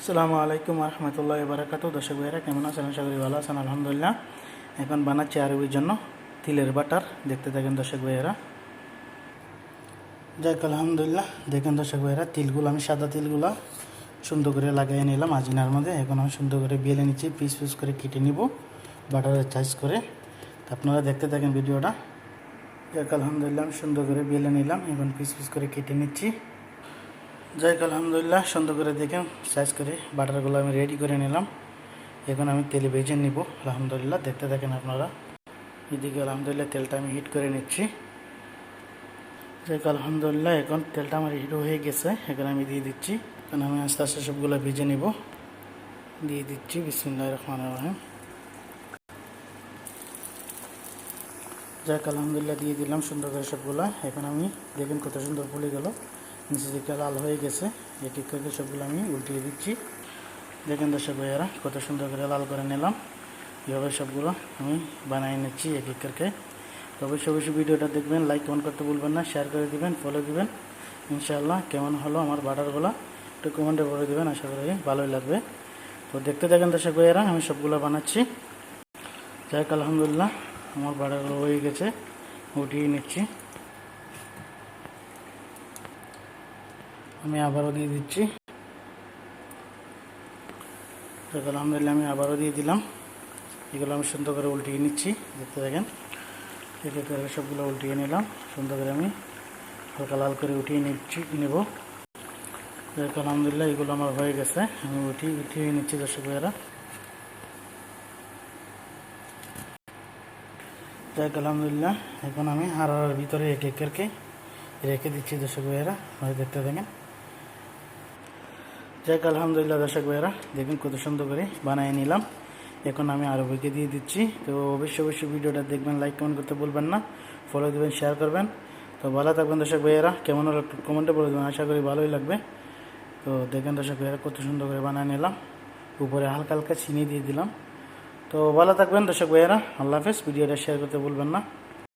আসসালামু আলাইকুম রহমতুল্লাহ বারাকাতু দর্শক ভাইয়েরা, কেমন আছেন? আশা ভালো আছেন, আলহামদুলিল্লাহ। এখন বানাচ্ছি আরবির জন্য তিলের বাটার। দেখতে থাকেন দর্শক ভাইয়েরা। যাক, আলহামদুলিল্লাহ। দেখেন দর্শক ভাইয়েরা, তিলগুলো, আমি সাদা তিলগুলো সুন্দর করে লাগাই নিলাম আজিনার মধ্যে। এখন আমি সুন্দর করে বেলে নিচ্ছি, পিস পিস করে কেটে নিব বাটারের চাইজ করে। আপনারা দেখতে থাকেন ভিডিওটা। যাক, আলহামদুলিল্লাহ, আমি সুন্দর করে বেলে নিলাম। এখন পিস পিস করে কেটে নিচ্ছি। যাই হোক আলহামদুলিল্লাহ। সুন্দর করে দেখে সাইজ করে বাটারগুলো আমি রেডি করে নিলাম। এখন আমি তেলে ভেজে নিব। আলহামদুলিল্লাহ, দেখতে থাকেন আপনারা। এদিকে আলহামদুলিল্লাহ তেলটা আমি হিট করে নিচ্ছি। যাই হোক আলহামদুলিল্লাহ, এখন তেলটা আমার হিট হয়ে গেছে। এখন আমি দিয়ে দিচ্ছি। এখন আমি আস্তে আস্তে সবগুলো ভেজে নিব। দিয়ে দিচ্ছি বিসমুল্লাহ রহমান রহিম। যাক আলহামদুলিল্লাহ, দিয়ে দিলাম সুন্দর করে সবগুলো। এখন আমি দেখেন কত সুন্দর ফুলে গেল। নিচে দিকে লাল হয়ে গেছে। এক করে সবগুলো আমি উল্টিয়ে দিচ্ছি। দেখেন দর্শক ভাইয়ারা, কত সুন্দর করে লাল করে নিলাম। এভাবে সবগুলো আমি বানিয়ে নিচ্ছি এক এক করে অবশ্যই অবশ্যই ভিডিওটা দেখবেন লাইক কমেন্ট করতে ভুলবেন না শেয়ার করে দিবেন ফলো দিবেন। ইনশাআল্লাহ কেমন হলো আমার বাটারগুলো, একটু কমেন্টে বলে দেবেন, আশা করি ভালোই লাগবে। তো দেখতে দেখেন দর্শক ভাইয়ারা, আমি সবগুলো বানাচ্ছি। যাই হোক আলহামদুলিল্লাহ, আমার বাটারগুলো হয়ে গেছে, উঠিয়ে নিচ্ছি। আমি আবারও দিয়ে দিচ্ছি। দেখ আলহামদুলিল্লাহ আমি আবারও দিয়ে দিলাম। এগুলো আমি সুন্দর করে উল্টিয়ে নিচ্ছি, দেখতে দেখেন এক এক করে সবগুলো উল্টিয়ে নিলাম, সুন্দর করে আমি হালকা লাল করে উঠিয়ে নিচ্ছি, নেব। দেখ আলহামদুলিল্লাহ এগুলো আমার হয়ে গেছে। আমি উঠিয়ে উঠিয়ে নিচ্ছি দর্শক ভাইয়েরা। যাক, আলহামদুলিল্লাহ, এখন আমি হারার ভিতরে এক একেরকে রেখে দিচ্ছি দর্শক ভাইয়েরা। দেখতে দেখেন যাক, আলহামদুলিল্লাহ, দর্শক ভাইয়েরা, দেখুন কত সুন্দর করে বানিয়ে নিলাম। এখন আমি আরও বইকে দিয়ে দিচ্ছি। তো অবশ্যই অবশ্যই ভিডিওটা দেখবেন লাইক কমেন্ট করতে বলবেন না। ফলো দেবেন শেয়ার করবেন। তো ভালো থাকবেন, দর্শক ভাইয়েরা। কেমন হলো কমেন্টে বলে দেবেন, আশা করি ভালোই লাগবে। তো দেখবেন দর্শক ভাইয়েরা, কত সুন্দর করে বানিয়ে নিলাম। উপরে হালকা হালকা চিনি দিয়ে দিলাম। তো ভালো থাকবেন, দর্শক ভাইয়েরা। আল্লাহ হাফেজ, ভিডিওটা শেয়ার করতে বলবেন না।